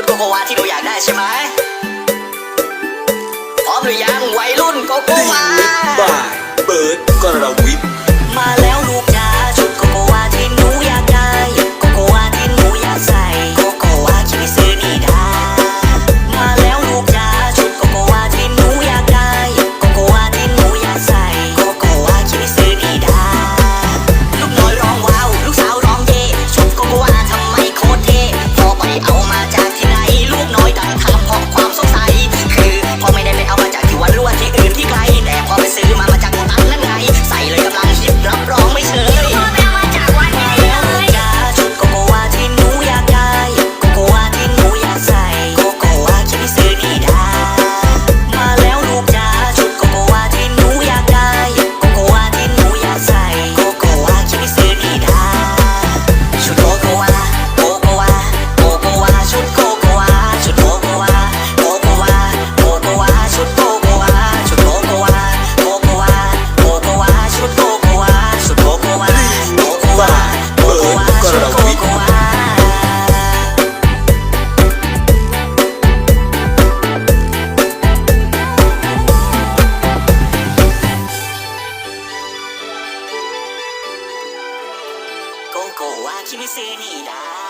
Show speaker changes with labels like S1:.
S1: ุดโกโกวา
S2: ที่เรา
S1: อยากได้ใช่ไหมพร้อมหรือยังวัยรุ่
S3: น
S1: โกโกวา by Bird Garawi 校は君次だ